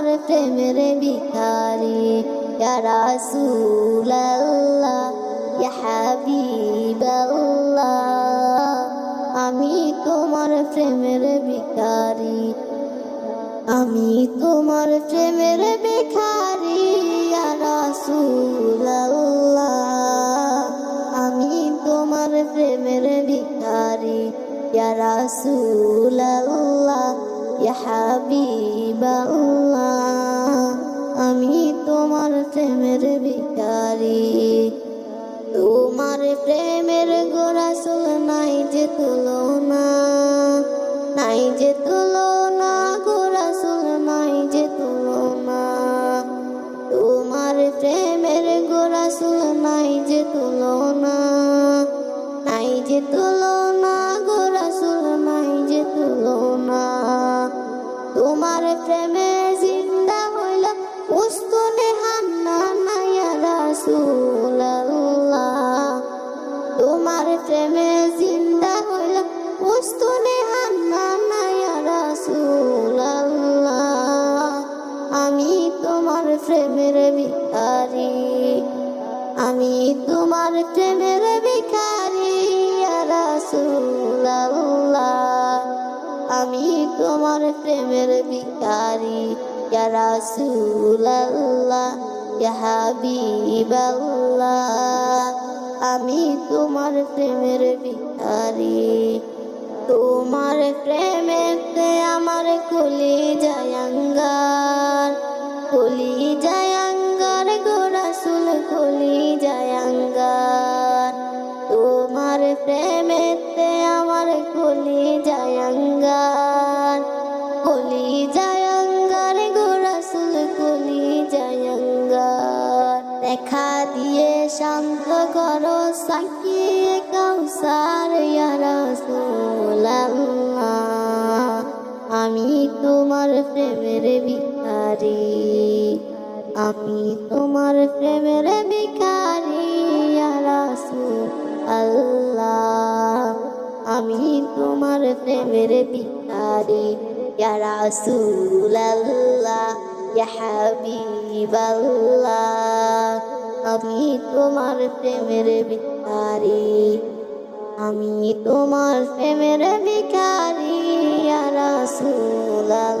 তোমার প্রেমের ভিখারি। রসুল আল্লাহ হাবিব আল্লাহ আমি তোমার প্রেমের ভিখারি। আমি তোমার প্রেমের ভিখারি রসুল আল্লাহ আমি তোমার প্রেমের ভিখারি। রসুল আল্লাহ হাবিব প্রেমের ভিখারি। তোমার প্রেমের গোরাসুল নাই যে তুলনা, নাই যে তুলনা গোরাসুল নাই যে তুলনা। তোমার প্রেমের গোরাসুল নাই যে তুলনা, নাই যে তুলনা গোরাসুল নাই যে তুলনা। তোমার প্রেমে জিন্দা হইল উস্তুনে প্রেমের ভিখারি, আমি তোমার প্রেমের ভিখারি রাসূলুল্লাহ। আমি তোমার প্রেমের ভিখারি রাসূলুল্লাহ, ইয়া হাবিবাল্লাহ। আমি তোমার প্রেমের ভিখারি, তোমার প্রেমেতে আমার কুলি জায়াঙ্গার কুলি জায়াঙ্গার গোরাসুল কুলি জায়াঙ্গার। তোমার প্রেমেতে আমার কুলি জায়াঙ্গার। কুলি জায়াঙ্গার গোরাসুল কুলি জায়াঙ্গার। দেখা দিয়ে শান্ত করো, সাকিয়ে কাউসার আমি তোমার প্রেমের ভিখারি। আমি তোমার প্রেমের ইয়া রাসূলুল্লাহ আমি তোমার প্রেমের ভিখারি ইয়া রাসূলুল্লাহ ইয়া হাবিবাল্লাহ। আমি তোমার প্রেমের ভিখারি। আমি তোমার প্রেমের ভিখারি ইয়া রাসূলুল্লাহ